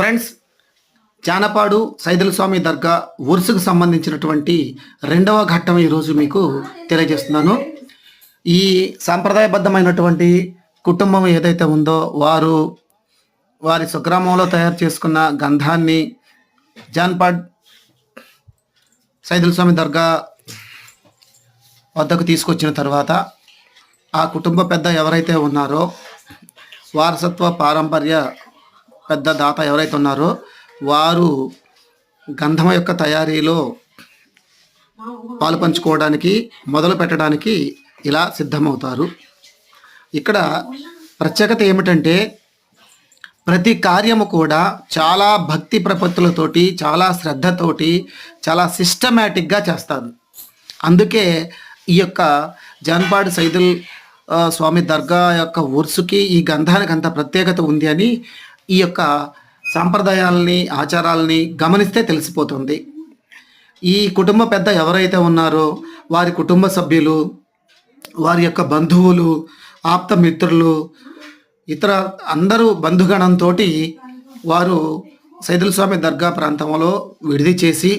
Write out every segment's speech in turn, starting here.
Friends Janapadu సైదులస్వామి దర్గా ఉరుసుకు సంబంధించినటువంటి రెండవ ఘట్టం ఈరోజు మీకు తెలియజేస్తున్నాను. ఈ సాంప్రదాయబద్ధమైనటువంటి కుటుంబం ఏదైతే ఉందో వారు వారి స్వగ్రామంలో తయారు చేసుకున్న గంధాన్ని జాన్పాడ్ సైదులస్వామి దర్గా వద్దకు తీసుకొచ్చిన తర్వాత ఆ కుటుంబ పెద్ద ఎవరైతే ఉన్నారో వారసత్వ పారంపర్య పెద్ద దాత ఎవరైతే ఉన్నారో వారు గంధం యొక్క తయారీలో పాలు పంచుకోవడానికి మొదలు పెట్టడానికి ఇలా సిద్ధమవుతారు. ఇక్కడ ప్రత్యేకత ఏమిటంటే ప్రతి కార్యము కూడా చాలా భక్తి ప్రపత్తులతోటి చాలా శ్రద్ధతోటి చాలా సిస్టమేటిక్గా చేస్తారు. అందుకే ఈ యొక్క జాన్పాడు సైదుల్ స్వామి దర్గా యొక్క ఉర్సుకి ఈ గంధానికి అంత ప్రత్యేకత ఉంది అని ఈ యొక్క సాంప్రదాయాలని ఆచారాలని గమనిస్తే తెలిసిపోతుంది. ఈ కుటుంబ పెద్ద ఎవరైతే ఉన్నారో వారి కుటుంబ సభ్యులు వారి యొక్క బంధువులు ఆప్త మిత్రులు ఇతర అందరూ బంధుగణంతో వారు సైదుల స్వామి దర్గా ప్రాంతంలో విడిది చేసి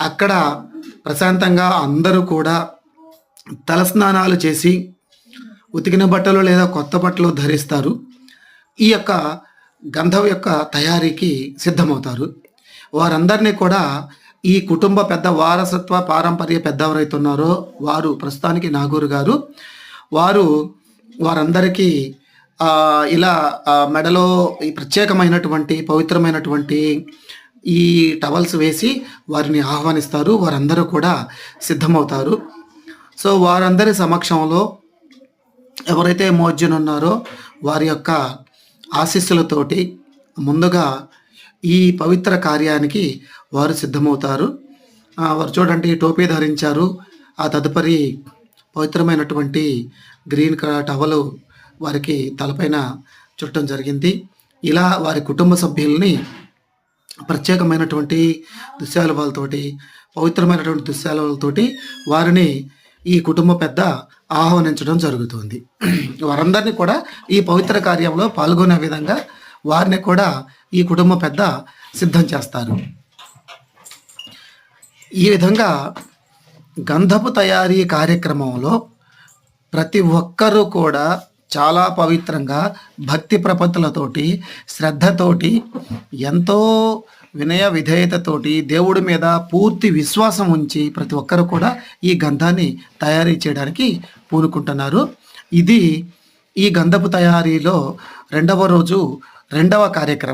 అక్కడ ప్రశాంతంగా అందరూ కూడా తలస్నానాలు చేసి ఉతికిన బట్టలు లేదా కొత్త బట్టలు ధరిస్తారు. ఈ యొక్క గంధం యొక్క తయారీకి సిద్ధమవుతారు. వారందరినీ కూడా ఈ కుటుంబ పెద్ద వారసత్వ పారంపర్య పెద్ద ఉన్నారో వారు ప్రస్తుతానికి నాగూరు గారు. వారు వారందరికీ ఇలా మెడలో ఈ ప్రత్యేకమైనటువంటి పవిత్రమైనటువంటి ఈ టవల్స్ వేసి వారిని ఆహ్వానిస్తారు. వారందరూ కూడా సిద్ధమవుతారు. సో వారందరి సమక్షంలో ఎవరైతే మోజ్జున్ ఉన్నారో వారి యొక్క ఆశీస్సులతోటి ముందుగా ఈ పవిత్ర కార్యానికి వారు సిద్ధమవుతారు. వారు చూడండి టోపీ ధరించారు. ఆ తదుపరి పవిత్రమైనటువంటి గ్రీన్ కలర్ టవలు వారికి తలపైన చుట్టడం జరిగింది. ఇలా వారి కుటుంబ సభ్యుల్ని ప్రత్యేకమైనటువంటి దుశ్శాలువాలతోటి పవిత్రమైనటువంటి దుశ్శాలువాలతోటి వారిని ఈ కుటుంబ పెద్ద ఆహ్వానించడం జరుగుతుంది. వారందరినీ కూడా ఈ పవిత్ర కార్యంలో పాల్గొనే విధంగా వారిని కూడా ఈ కుటుంబ పెద్ద సిద్ధం చేస్తారు. ఈ విధంగా గంధపు తయారీ కార్యక్రమంలో ప్రతి ఒక్కరూ కూడా చాలా పవిత్రంగా భక్తి ప్రపత్తులతోటి శ్రద్ధతోటి ఎంతో వినయ విధేయతతోటి దేవుడి మీద పూర్తి విశ్వాసం ఉంచి ప్రతి ఒక్కరు కూడా ఈ గంధాన్ని తయారీ చేయడానికి పూనుకుంటున్నారు. ఇది ఈ గంధపు తయారీలో రెండవ రోజు రెండవ కార్యక్రమం.